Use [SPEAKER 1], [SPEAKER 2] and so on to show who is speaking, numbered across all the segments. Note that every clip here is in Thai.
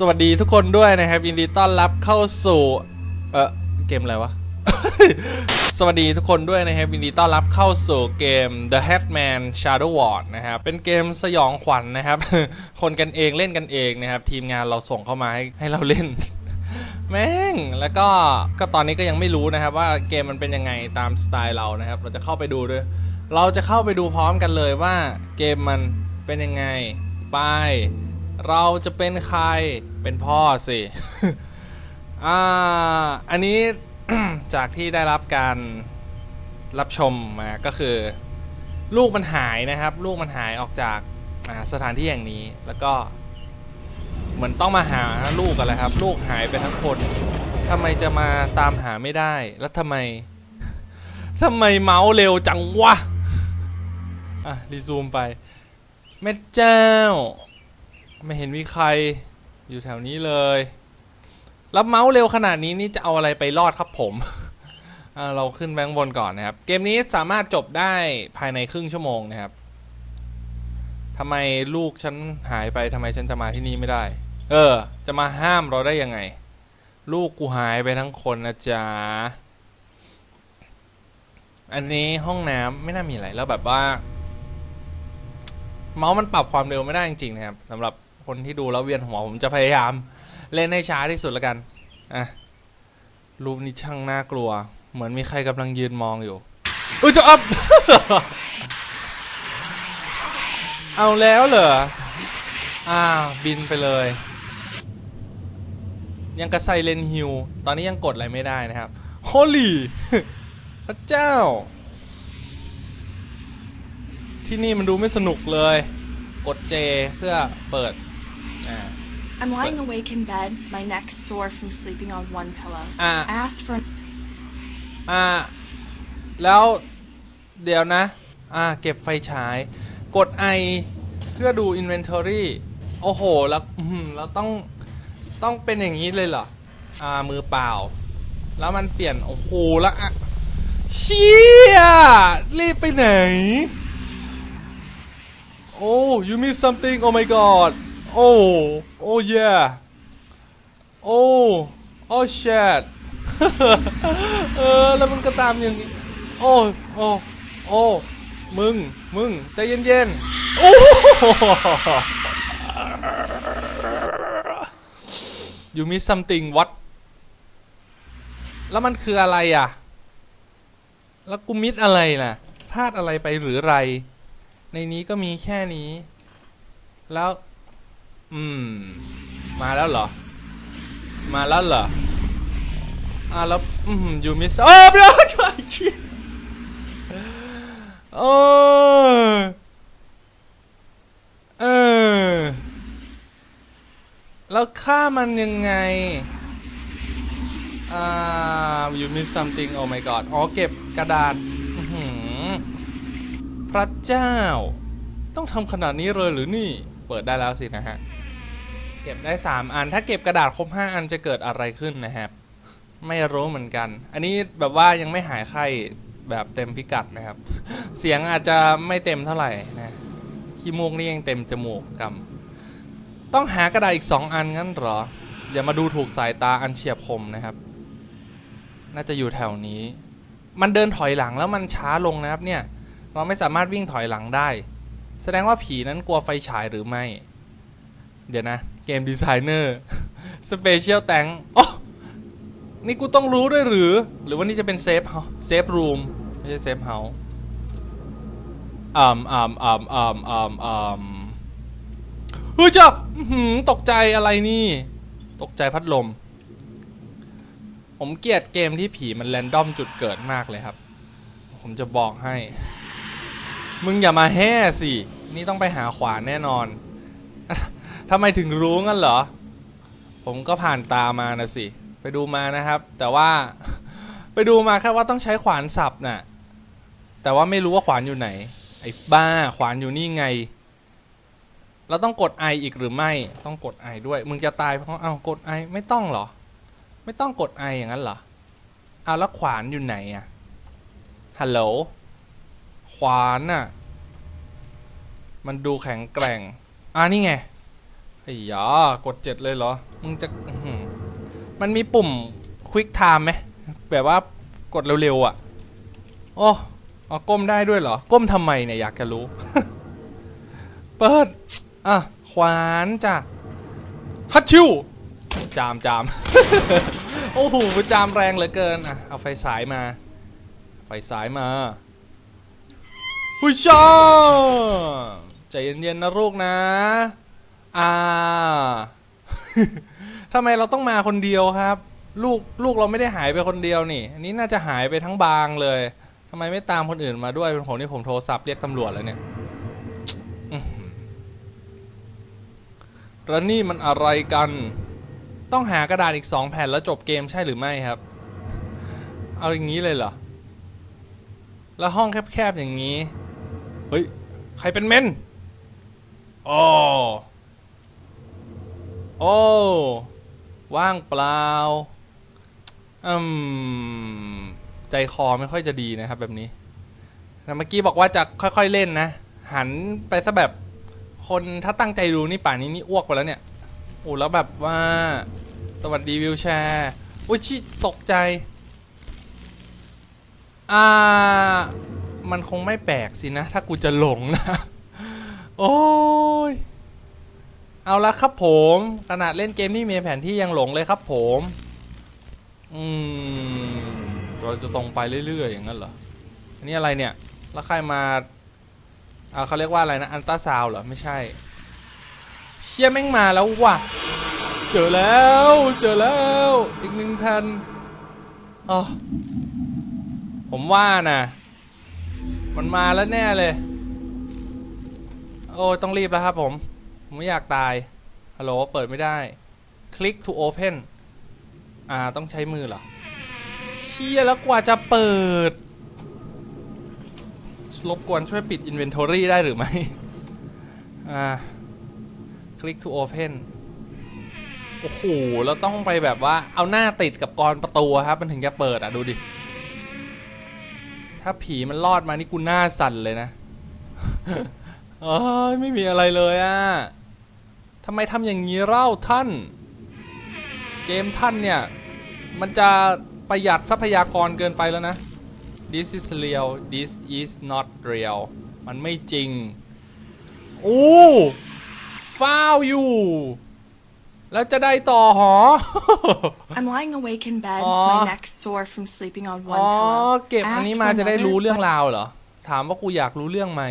[SPEAKER 1] สวัสดีทุกคนด้วยนะครับยินดีต้อนรับเข้าสู่เออเกมอะไรวะ สวัสดีทุกคนด้วยนะครับยินดีต้อนรับเข้าสู่เกม The Hatman Shadow Ward นะครับ เป็นเกมสยองขวัญนะครับ คนกันเองเล่นกันเองนะครับ ทีมงานเราส่งเข้ามาให้ให้เราเล่น แม่ง แล้วก็ก็ตอนนี้ก็ยังไม่รู้นะครับ ว่าเกมมันเป็นยังไงตามสไตล์เรานะครับ เราจะเข้าไปดูด้วย เราจะเข้าไปดูพร้อมกันเลยว่าเกมมันเป็นยังไงไป เราจะเป็นใครเป็นพ่อสิอ่าอันนี้จากที่ได้รับการรับชมมาก็คือ ลูกมันหายนะครับ ลูกมันหายออกจากสถานที่แห่งนี้แล้วก็เหมือนต้องมาหาลูกกันแหละครับ ลูกหายไปทั้งคนทำไมจะมาตามหาไม่ได้ แล้วทำไมทำไมเมาส์เร็วจังวะ อะ รีซูมไปแม่เจ้า ไม่เห็นมีใครอยู่แถวนี้เลยแล้วเมาส์เร็วขนาดนี้นี่จะเอาอะไรไปรอดครับผม เราขึ้นแบงค์บนก่อนนะครับ เกมนี้สามารถจบได้ภายในครึ่งชั่วโมงนะครับทำไมลูกฉันหายไปทำไมฉันจะมาที่นี่ไม่ได้ เออ จะมาห้ามเราได้ยังไง ลูกกูหายไปทั้งคนนะจ๊ะอันนี้ห้องน้ำไม่น่ามีอะไรแล้วแบบว่า เมาส์มันปรับความเร็วไม่ได้จริงๆนะครับสำหรับ คนที่ดูแล้วเวียนหัวผมจะพยายาม เล่นให้ช้าที่สุดแล้วกันอะรูปนี้ช่างน่ากลัว เหมือนมีใครกำลังยืนมองอยู่อุ้ยจะอัพเอาแล้วเหรออ้าบินไปเลย ยังกระไซเลนฮิวตอนนี้ยังกดอะไรไม่ได้นะครับโฮลี่พระเจ้า ที่นี่มันดูไม่สนุกเลย กด J เพื่อเปิด
[SPEAKER 2] I'm lying awake in bed, my neck sore from sleeping on one pillow.
[SPEAKER 1] Ah.
[SPEAKER 2] I asked for
[SPEAKER 1] อ่า แล้วเดี๋ยวนะ อ่า เก็บไฟฉาย กด I เพื่อดู Inventory โอ้โห แล้วอื้อหือแล้วต้อง ต้องเป็นอย่างนี้เลยเหรอ อ่า มือเปล่า แล้วมันเปลี่ยน โอ้โห แล้วอะเชี่ย รีบไปไหน โอ้ you miss something oh my god โอ้ oh yeah โอ้ oh shit เออแล้วมึงก็ตามอย่างนี้ โอ้โอ้โอ้มึง มึงใจเย็นๆ โอ้ you miss something what แล้วมันคืออะไรอะ แล้วกูมิดอะไรล่ะพลาดอะไรไปหรือไร ในนี้ก็มีแค่นี้ แล้ว อืม มาแล้วเหรอ มาแล้วเหรอ อ่าแล้ว อืมยูมิสเออเดี๋ยวช่วยชิโอ้ยเออ แล้วฆ่ามันยังไง อ่า you miss something oh my god อ๋อเก็บกระดาษพระเจ้า ต้องทำขนาดนี้เลยหรือนี่ เปิดได้แล้วสินะฮะ เก็บได้ 3 อัน ถ้าเก็บกระดาษครบ 5 อันจะเกิดอะไรขึ้นนะครับ ไม่รู้เหมือนกัน อันนี้แบบว่ายังไม่หายไข้แบบเต็มพิกัดนะครับ เสียงอาจจะไม่เต็มเท่าไหร่นะขี้มูกนี่ยังเต็มจมูกกำต้องหากระดาษอีก 2 อันงั้นเหรอ อย่ามาดูถูกสายตาอันเฉียบคมนะครับ น่าจะอยู่แถวนี้ มันเดินถอยหลังแล้วมันช้าลงนะครับเนี่ย เราไม่สามารถวิ่งถอยหลังได้ แสดงว่าผีนั้นกลัวไฟฉายหรือไม่ เดี๋ยวนะ เกมดีไซเนอร์สเปเชียลแตงอ๋อนี่กูต้องรู้ด้วยหรือ หรือว่านี่จะเป็นเซฟเซฟรูมไม่ใช่เซฟเฮาส์อ่าอ่าอ่าอ่าอ่าอ่าเฮ้ยจ้าตกใจอะไรนี่ ตกใจพัดลม ผมเกลียดเกมที่ผีมันแรนดอมจุดเกิดมากเลยครับ ผมจะบอกให้ มึงอย่ามาแห่สิ นี่ต้องไปหาขวานแน่นอน ทำไมถึงรู้งั้นเหรอ ผมก็ผ่านตามานะสิ ไปดูมานะครับ แต่ว่าไปดูมาแค่ว่าต้องใช้ขวานสับน่ะ แต่ว่าไม่รู้ว่าขวานอยู่ไหน ไอ้บ้าขวานอยู่นี่ไง เราต้องกดไออีกหรือไม่ ต้องกดไอด้วย มึงจะตายเพราะเอากดไอไม่ต้องเหรอ ไม่ต้องกดไออย่างนั้นเหรอ เอาแล้วขวานอยู่ไหนอะฮัลโหล ขวานน่ะ มันดูแข็งแกร่ง อ่านี่ไงขอ้ยากดเจ็ดเลยเหรอ มึงจะมันมีปุ่มควิกไทม์ไหมแบบว่ากดเร็วๆอะ โอ้อ๋อก้มได้ด้วยเหรอ ก้มทำไมเนี่ยอยากจะรู้ เปิด อะ ขวานจ้ะฮัตชิวจามจามโอ้โหจามแรงเหลือเกินอะเอาไฟฉายมา ไฟฉายมา หุยชา ใจเย็นๆนะลูกนะ อ่าทำไมเราต้องมาคนเดียวครับ ลูกลูกเราไม่ได้หายไปคนเดียวนี่ อันนี้น่าจะหายไปทั้งบางเลยทำไมไม่ตามคนอื่นมาด้วยเป็นผมที่ผมโทรศัพท์เรียกตำรวจแล้วเนี่ยแล้วนี่มันอะไรกัน ต้องหากระดาษอีกสองแผ่นแล้วจบเกมใช่หรือไม่ครับ เอาอย่างนี้เลยเหรอ แล้วห้องแคบๆอย่างนี้ เฮ้ย ใครเป็นเมน โอ้โอ้ว่างเปล่าอืมใจคอไม่ค่อยจะดีนะครับแบบนี้แต่เมื่อกี้บอกว่าจะค่อยๆเล่นนะ หันไปซะแบบคนถ้าตั้งใจดูนี่ป่านนี้นี่อ้วกไปแล้วเนี่ยโอ้แล้วแบบว่า สวัสดีวิวแชร์อุ้ยชิตกใจ อ่า มันคงไม่แปลกสินะ ถ้ากูจะหลงนะ โอ้ย เอาละครับผม ขนาดเล่นเกมที่มีแผนที่ยังหลงเลยครับผม อืม เราจะตรงไปเรื่อยๆ อย่างนั้นเหรอ อันนี้อะไรเนี่ย แล้วใครมาอ่าเขาเรียกว่าอะไรนะ อันตราซาวเหรอ ไม่ใช่ เชี่ยแม่งมาแล้วว่ะ เจอแล้ว เจอแล้ว อีกหนึ่งแผ่นอ๋อผมว่านะ มันมาแล้วแน่เลย โอ้ยต้องรีบแล้วครับผม ผมไม่อยากตาย ฮัลโหล เปิดไม่ได้ คลิก to open อ่า ต้องใช้มือเหรอ เชี่ยแล้วกว่าจะเปิด รบกวนช่วยปิด inventory ได้หรือไม่อ่า คลิก to open โอ้โห แล้วต้องไปแบบว่าเอาหน้าติดกับกรประตูครับ มันถึงจะเปิดอะ ดูดิ ถ้าผีมันรอดมานี่กูหน้าสั่นเลยนะ เอ้ยไม่มีอะไรเลยอะทำไมทำอย่างนี้เล่าท่าน เกมท่านเนี่ย มันจะประหยัดทรัพยากรเกินไปแล้วนะ This is real This is not real มันไม่จริงโอ้ฟ้าวอยู่ แล้วจะได้ต่อหอ
[SPEAKER 2] I'm lying awake in bed,
[SPEAKER 1] Aw.
[SPEAKER 2] my neck sore from sleeping on
[SPEAKER 1] อ๋
[SPEAKER 2] one
[SPEAKER 1] อ
[SPEAKER 2] pillow.
[SPEAKER 1] เก็บอันนี้
[SPEAKER 2] Ask
[SPEAKER 1] มา
[SPEAKER 2] for
[SPEAKER 1] จะได้
[SPEAKER 2] another,
[SPEAKER 1] รู้เรื่อง
[SPEAKER 2] but
[SPEAKER 1] ราวเหรอ ถามว่ากูอยากรู้เรื่องไหม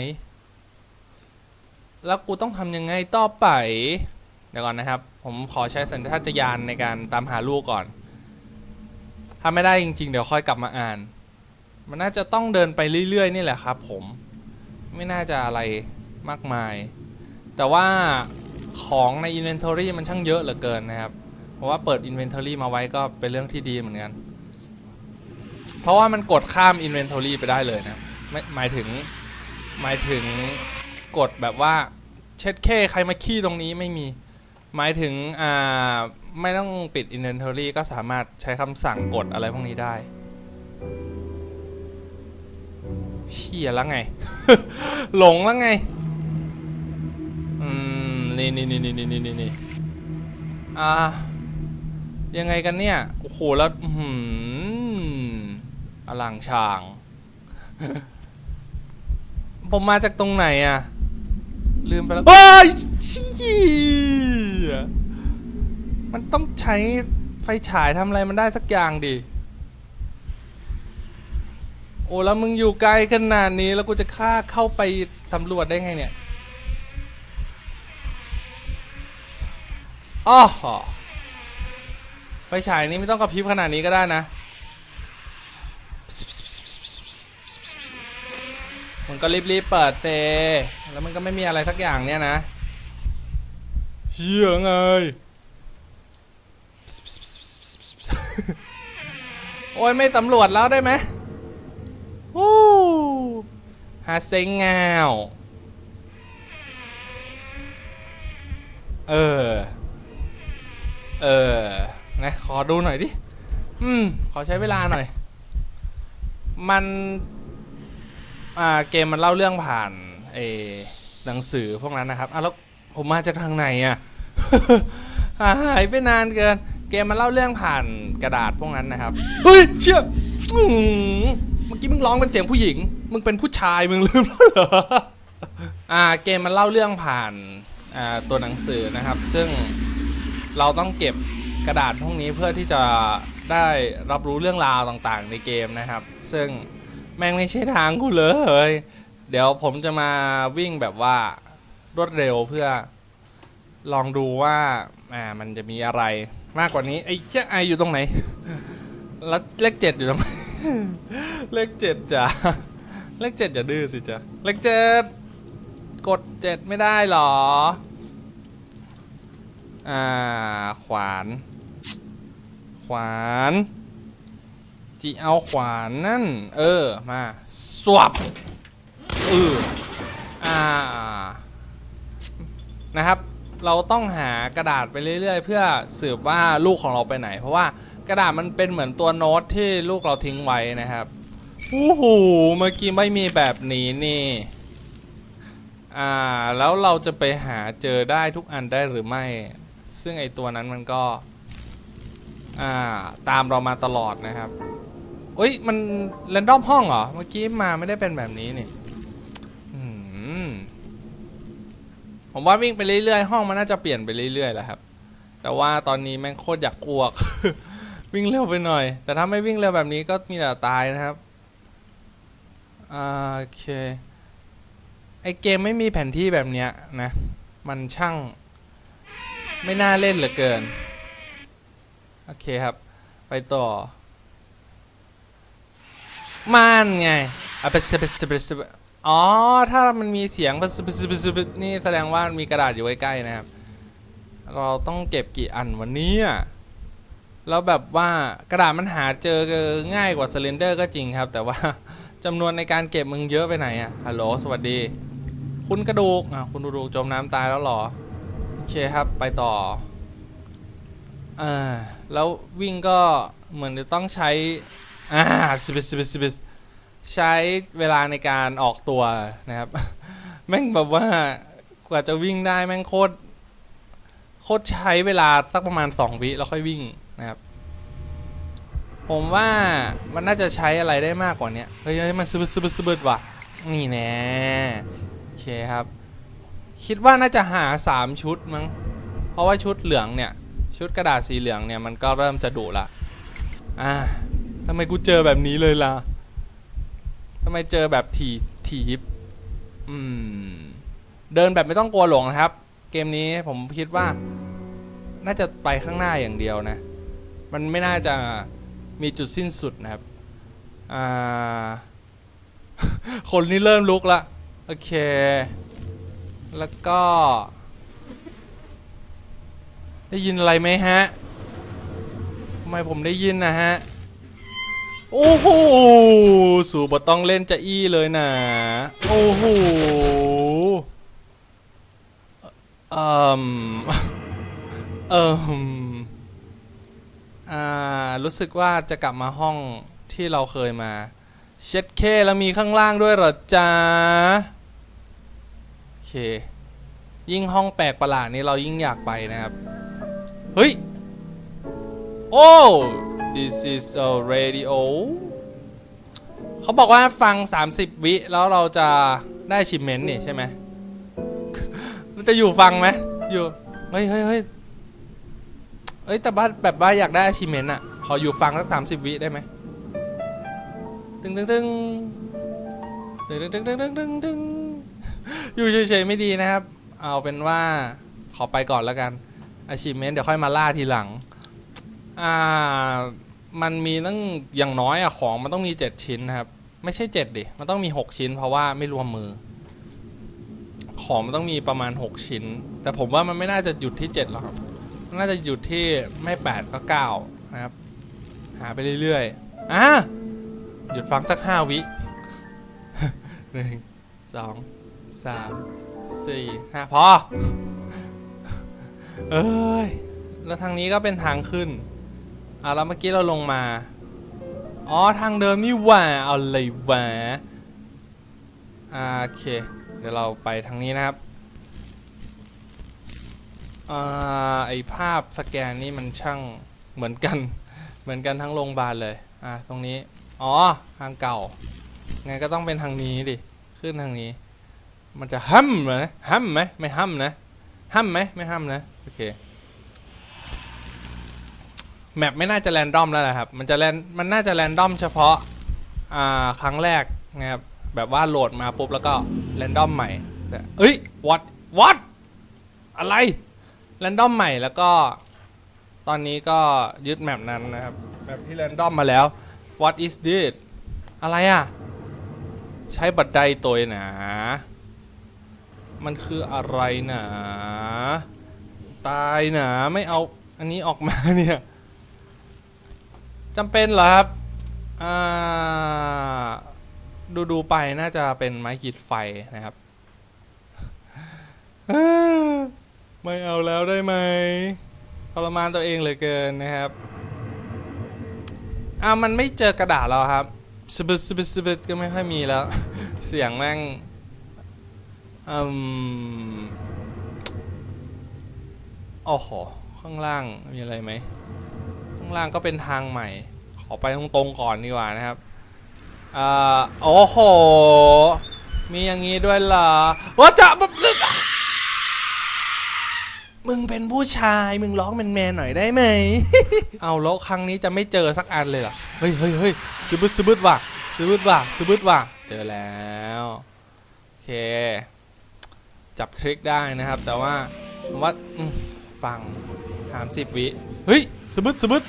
[SPEAKER 1] แล้วกูต้องทำยังไงต่อไป เดี๋ยวก่อนนะครับ ผมขอใช้สัญชาตญาณในการตามหาลูกก่อน ถ้าไม่ได้จริง ๆ เดี๋ยวค่อยกลับมาอ่าน มันน่าจะต้องเดินไปเรื่อย ๆ นี่แหละครับผม ไม่น่าจะอะไรมากมาย แต่ว่าของใน Inventory มันช่างเยอะเหลือเกินนะครับ เพราะว่าเปิด Inventory มาไว้ก็เป็นเรื่องที่ดีเหมือนกัน เพราะว่ามันกดข้าม Inventory ไปได้เลยนะ หมายถึงหมายถึง กดแบบว่าเช็ดเคใครมาขี้ตรงนี้ไม่มี หมายถึงอ่าไม่ต้องปิด Inventory ก็สามารถใช้คำสั่งกดอะไรพวกนี้ได้เชี่ยแล้วไง หลงแล้วไง อืม นี่นี่นี่นี่นี่นี่นี่อ่า ยังไงกันเนี่ย โอ้โห แล้วอื้อหืมอลังช่าง ผมมาจากตรงไหนอะ ลืมไปแล้วเฮ้ยชี่มันต้องใช้ไฟฉายทำอะไรมันได้สักอย่างดิ โอ้แล้วมึงอยู่ไกลขนาดนี้แล้วกูจะฆ่าเข้าไปสำรวจได้ไงเนี่ยอ้อไฟฉายนี้ไม่ต้องกระพริบขนาดนี้ก็ได้นะ มันก็รีบๆเปิดเซ แล้วมันก็ไม่มีอะไรสักอย่างเนี่ยนะ เชี่ยแล้วไง โอ้ยไม่สำรวจแล้วได้ไหมวู้หาเซ็งงาว เออ เออ นะ ขอดูหน่อยดิ อืม ขอใช้เวลาหน่อย มัน อ่าเกมมันเล่าเรื่องผ่านเอหนังสือพวกนั้นนะครับอะแล้วผมมาจากทางไหนอะหายไปนานเกิน เกมมันเล่าเรื่องผ่านกระดาษพวกนั้นนะครับ เฮ้ยเชี่ยอื้อหือเมื่อกี้มึงร้องเป็นเสียงผู้หญิง มึงเป็นผู้ชายมึงลืมแล้วเหรอ อ่าเกมมันเล่าเรื่องผ่านอ่าตัวหนังสือนะครับ ซึ่งเราต้องเก็บกระดาษพวกนี้เพื่อที่จะได้รับรู้เรื่องราวต่างๆ ในเกมนะครับ ซึ่ง แม่งไม่ใช่ทางกูเลย เดี๋ยวผมจะมาวิ่งแบบว่ารวดเร็วเพื่อลองดูว่าอ่ามันจะมีอะไรมากกว่านี้ไอ้เชี่ยไออยู่ตรงไหน แล้วเลขเจ็ดอยู่ตรงไหนเลขเจ็ดจ้ะเลขเจ็ดอย่าดื้อสิจ้ะเลขเจ็ดกดเจ็ดไม่ได้หรอ อ่า ขวาน ขวาน จีเอาขวานนั่น เออ มาสวบเอออ่า นะครับ เราต้องหากระดาษไปเรื่อย ๆ เพื่อสืบว่าลูกของเราไปไหน เพราะว่ากระดาษมันเป็นเหมือนตัวโน้ตที่ลูกเราทิ้งไว้นะครับโอ้โหเมื่อกี้ไม่มีแบบนี้นี่ อ่า แล้วเราจะไปหาเจอได้ทุกอันได้หรือไม่ ซึ่งไอตัวนั้นมันก็ อ่า ตามเรามาตลอดนะครับ อ้ยมันเรนดอมห้องเหรอ เมื่อกี้มาไม่ได้เป็นแบบนี้นี่ผมว่าวิ่งไปเรื่อยๆ ห้องมันน่าจะเปลี่ยนไปเรื่อยๆแหละครับ แต่ว่าตอนนี้แม่งโคตรอยากอ้วก วิ่งเร็วไปหน่อย แต่ถ้าไม่วิ่งเร็วแบบนี้ก็มีแต่ตายนะครับโอเค ไอเกมไม่มีแผนที่แบบเนี้ยนะ มันช่าง ไม่น่าเล่นเหลือเกิน โอเคครับ ไปต่อ มันไงอะไปไปไปไปอ๋อ ถ้ามันมีเสียงนี่แสดงว่ามีกระดาษอยู่ใกล้ๆนะครับ เราต้องเก็บกี่อันวันนี้แล้วแบบว่ากระดาษมันหาเจอง่ายกว่าสเลนเดอร์ก็จริงครับ แต่ว่าจำนวนในการเก็บมึงเยอะไปไหนอะฮัลโหลสวัสดี คุณกระดูกอะคุณกระดูกจมน้ำตายแล้วหรอ โอเคครับไปต่ออ่าแล้ววิ่งก็เหมือนจะต้องใช้ อ่าสิบสิบสิบใช้เวลาในการออกตัวนะครับ แม่งแบบว่ากว่าจะวิ่งได้แม่งโคตรโคตรใช้เวลาสักประมาณ 2 วิแล้วค่อยวิ่งนะครับ ผมว่ามันน่าจะใช้อะไรได้มากกว่านี้เฮ้ยเฮ้ยมันซึบซึบซึบว่ะ นี่แน่โอเคครับ คิดว่าน่าจะหา 3 ชุดมั้ง เพราะว่าชุดเหลืองเนี่ย ชุดกระดาษสีเหลืองเนี่ยมันก็เริ่มจะดุละอ่า ทำไมกูเจอแบบนี้เลยล่ะทำไมเจอแบบถีถีบอืม เดินแบบไม่ต้องกลัวหลงนะครับ เกมนี้ผมคิดว่า น่าจะไปข้างหน้าอย่างเดียวนะ มันไม่น่าจะมีจุดสิ้นสุดนะครับ อ่า คนนี้เริ่มลุกละ โอเค แล้วก็ ได้ยินอะไรไหมฮะทำไมผมได้ยินนะฮะ โอ้โหสู่บต้องเล่นจะอี้เลยนะ โอ้โหเอ่มเอ่มอ่า รู้สึกว่าจะกลับมาห้องที่เราเคยมา เช็ดเคแล้วมีข้างล่างด้วยเหรอจ๊ะโอเค ยิ่งห้องแปลกประหลาดนี้เรายิ่งอยากไปนะครับ เฮ้ย โอ้ this is a radio เขาบอกว่าฟัง 30 วิ แล้วเราจะได้ชิมเมนต์นี่ใช่ไหมเราจะอยู่ฟังไหมอยู่ เฮ้ยเฮ้ยเฮ้ยเอ้ยแต่ว่าแบบว่าอยากได้ achievement อะขออยู่ฟังสักสามสิบวิได้ไหมตึงตึงตึงตึงตึงตึงตึงตึงตึงอยู่เฉยๆไม่ดีนะครับ เอาเป็นว่าขอไปก่อนแล้วกัน achievement เดี๋ยวค่อยมาล่าทีหลัง อ่า มันมีตั้งอย่างน้อยอะของมันต้องมี7ชิ้นนะครับ ไม่ใช่7ดิ มันต้องมี6ชิ้น เพราะว่าไม่รวมมือ ของมันต้องมีประมาณ6ชิ้น แต่ผมว่ามันไม่น่าจะหยุดที่7หรอกครับน่าจะหยุดที่ไม่8ก็9นะครับ หาไปเรื่อยๆอะหยุดฟังสัก5วิหนึ่งสองสามสี่ห้าพอ เอ้ย แล้วทางนี้ก็เป็นทางขึ้น อะแล้วเมื่อกี้เราลงมา อ๋อทางเดิมนี่หว่าเอาเลยหว่าโอเค เดี๋ยวเราไปทางนี้นะครับอ่าไอภาพสแกนนี่มันช่างเหมือนกัน เหมือนกันทั้งโรงพยาบาลเลย อะตรงนี้ อ๋อทางเก่า ไงก็ต้องเป็นทางนี้ดิ ขึ้นทางนี้ มันจะห้ำเหรอห้ำไหมไม่ห้ำนะห้ำไหมไม่ห้ำนะ โอเค แมปไม่น่าจะแรนดอมแล้วแหละครับ มันจะแรนมันน่าจะแรนดอมเฉพาะอ่าครั้งแรกนะครับ แบบว่าโหลดมาปุ๊บแล้วก็แรนดอมใหม่แต่เอ้ย what what อะไรแรนดอมใหม่แล้วก็ ตอนนี้ก็ยึดแมปนั้นนะครับแมปที่แรนดอมมาแล้ว what is this อะไรอะ ใช้บัตรใดตัวหนามันคืออะไรหนาตายหนาไม่เอาอันนี้ออกมาเนี่ย จำเป็นเหรอครับดูดูๆไปน่าจะเป็นไม้ขีดไฟนะครับ ไม่เอาแล้วได้ไหมทรมานตัวเองเหลยเกินนะครับอ่ามันไม่เจอกระดาษแล้วครับสบิดสบิดสบิดก็ไม่ค่อยมีแล้ว เสียงแม่งอืมโอ้โห ข้างล่างมีอะไรไหมางล่างก็เป็นทางใหม่ ขอไปตรงๆก่อนดีกว่านะครับอ่าโอ้โห มีอย่างนี้ด้วยเหรอว่าจะมึงเป็นผู้ชายมึงร้องแมนๆหน่อยได้ไหม เอาแล้วครั้งนี้จะไม่เจอสักอันเลยเหรอ เฮ้ยเฮ้ยเฮ้ยซบึดซบึดว่ะซบึดว่ะซบึดว่ะ เจอแล้วโอเค จับทริคได้นะครับ แต่ว่าว่าฟังสามสิบวิ เฮ้ยซืบึดซืบึด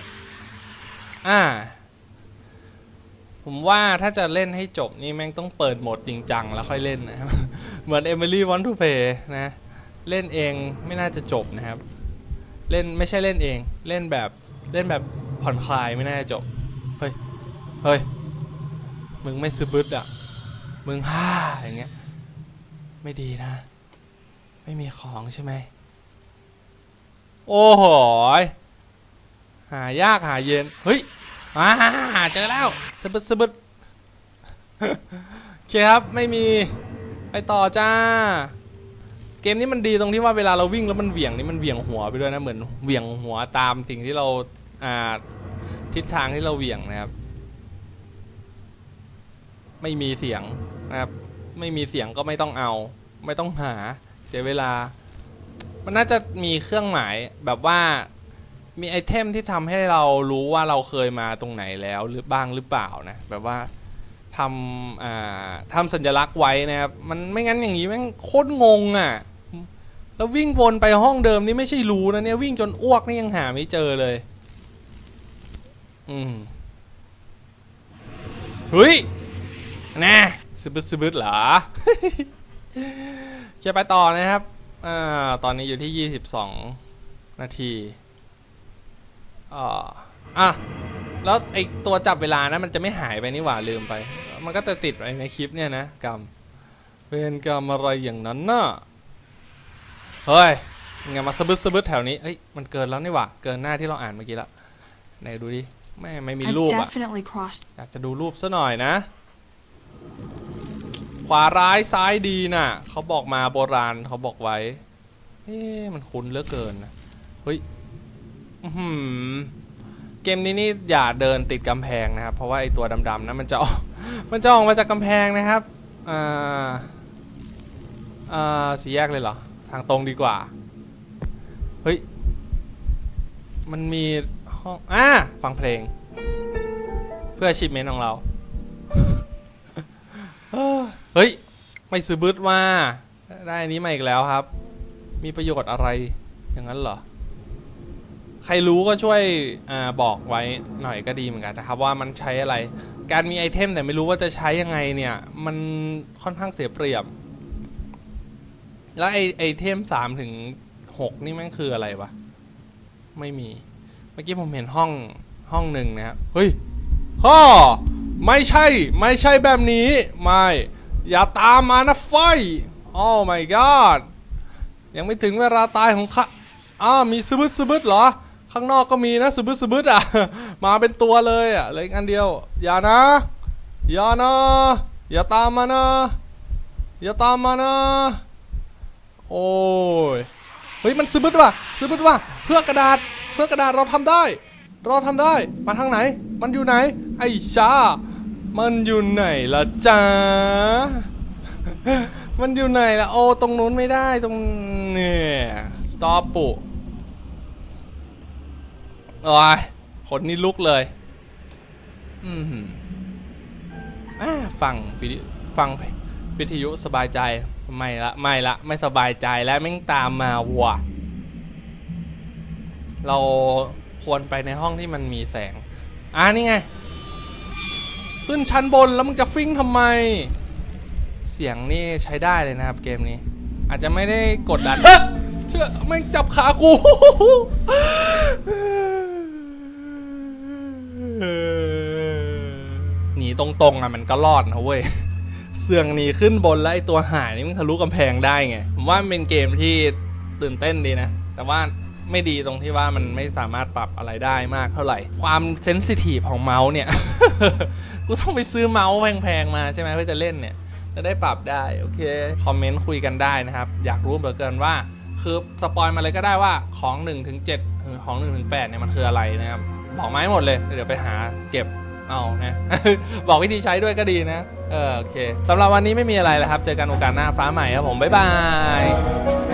[SPEAKER 1] อ่า ผมว่าถ้าจะเล่นให้จบนี่แม่งต้องเปิดโหมดจริงจังแล้วค่อยเล่นนะครับเหมือน Emily Want to Play นะ เล่นเองไม่น่าจะจบนะครับ เล่นไม่ใช่เล่นเอง เล่นแบบเล่นแบบผ่อนคลายไม่น่าจะจบ เฮ้ย เฮ้ย มึงไม่ซื้อบึดอะ มึงฮ่าอย่างเงี้ย ไม่ดีนะ ไม่มีของใช่ไหม โอ้โห หายากหาเย็น เฮ้ยอ่าเจอแล้วสบึดสบึดโอเคครับไม่มีไปต่อจ้า เกมนี้มันดีตรงที่ว่าเวลาเราวิ่งแล้วมันเหวี่ยงนี่มันเหวี่ยงหัวไปด้วยนะเหมือนเหวี่ยงหัวตามสิ่งที่เราอ่าทิศทางที่เราเหวี่ยงนะครับ ไม่มีเสียงนะครับ ไม่มีเสียงก็ไม่ต้องเอา ไม่ต้องหาเสียเวลา มันน่าจะมีเครื่องหมายแบบว่า มีไอเทมที่ทำให้เรารู้ว่าเราเคยมาตรงไหนแล้วหรือบ้างหรือเปล่านะ แบบว่าทำอ่าทำสัญลักษณ์ไว้นะครับ มันไม่งั้นอย่างนี้แม่งโคตรงงอะ แล้ววิ่งวนไปห้องเดิมนี่ไม่ใช่รู้นะเนี่ย วิ่งจนอ้วกนี่ยังหาไม่เจอเลย อืมเฮ้ยน่สบึดสบึดเหรอจะไปต่อนะครับอ่าตอนนี้อยู่ที่ 22 นาที อ่าอะแล้วไอตัวจับเวลานะมันจะไม่หายไปนี่หว่าลืมไป มันก็จะติดไว้ในคลิปเนี่ยนะกรรมเวรกรรมอะไรอย่างนั้นน่ะเฮ้ยไงมาสะบึดสะบึดแถวนี้เอ้ยมันเกินแล้วนี่หว่าเกินหน้าที่เราอ่านเมื่อกี้ละไหนดูดิแม่ไม่มี
[SPEAKER 2] I've
[SPEAKER 1] รูปอะ
[SPEAKER 2] definitely crossed
[SPEAKER 1] อยากจะดูรูปซะหน่อยนะ ขวาร้ายซ้ายดีน่ะเขาบอกมาโบราณเขาบอกไว้เอ๊ะมันคุ้นเหลือเกินนะเฮ้ย อื้อหือเกมนี้นี่อย่าเดินติดกำแพงนะครับ เพราะว่าไอตัวดำๆนะมันจะออก มันจะออกมาจากกำแพงนะครับอ่าอ่าสีแยกเลยเหรอ ทางตรงดีกว่า เฮ้ย มันมีห้องอ่าฟังเพลง เพื่อชิปเมนของเรา เฮ้ย ไม่ซื้อบึดว่าได้อันนี้มาอีกแล้วครับ มีประโยชน์อะไรอย่างนั้นเหรอ ใครรู้ก็ช่วยอบอกไว้หน่อยก็ดีเหมือนกันนะครับ ว่ามันใช้อะไร การมีไอเทมแต่ไม่รู้ว่าจะใช้ยังไงเนี่ย มันค่อนข้างเสียเปรียบ แล้วไอไอเทมสามถึงหกนี่แม่งคืออะไรวะ ไม่มี เมื่อกี้ผมเห็นห้องห้องหนึ่งนะครับเฮ้ยฮ่อไม่ใช่ ไม่ใช่แบบนี้ ไม่ อย่าตามมานะไฟโอ้ my god ยังไม่ถึงเวลาตายของข้าอ้ามีสบึดสบึดเหรอ ข้างนอกก็มีนะสบึดสบึดอะ มาเป็นตัวเลยอะเหลยอันเดียว อย่านะ อย่านะ อย่าตามมานะ อย่าตามมานะ โอ้ย เฮ้ยมันซึบึดว่ะซึบึดว่ะ เพื่อกระดาษ เพื่อกระดาษเราทำได้ เราทำได้ มาทางไหน มันอยู่ไหน ไอ้ชา มันอยู่ไหนล่ะจ๊ะมันอยู่ไหนล่ะ โอ้ ตรงนู้นไม่ได้ ตรงเนี่ยสต็อปปุ โอ้ยคนนี้ลุกเลยอืมหืมอ่าฟังวิดีฟังวิทยุสบายใจ ไม่ละ ไม่ละ ไม่สบายใจแล้วแม่งตามมาว่ะเราควรไปในห้องที่มันมีแสง อ่านี่ไง ขึ้นชั้นบนแล้วมึงจะฟิ้งทำไม เสียงนี่ใช้ได้เลยนะครับเกมนี้ อาจจะไม่ได้กดดันเฮ้ยเชื่อแม่งจับขากู ตรงๆอะมันก็รอดนะเว้ยเสื่องหนีขึ้นบนแล้วไอตัวหายนี่มันทะลุกำแพงได้ไงผมว่ามันเป็นเกมที่ตื่นเต้นดีนะ แต่ว่าไม่ดีตรงที่ว่ามันไม่สามารถปรับอะไรได้มากเท่าไหร่ ความเซนซิทีฟของเมาส์เนี่ย กูต้องไปซื้อเมาส์แพงๆมาใช่ไหมเพื่อจะเล่นเนี่ย จะได้ปรับได้ โอเค คอมเมนต์คุยกันได้นะครับ อยากรู้เหลือเกินว่า คือสปอยมาเลยก็ได้ว่าของ1ถึง7เออของ1ถึง8เนี่ยมันคืออะไรนะครับ บอกมาให้หมดเลย เดี๋ยวไปหาเก็บ เอานะ บอกวิธีใช้ด้วยก็ดีนะ เออโอเคสำหรับวันนี้ไม่มีอะไรแล้วครับ เจอกันโอกาสหน้าฟ้าใหม่ครับผม บ๊ายบาย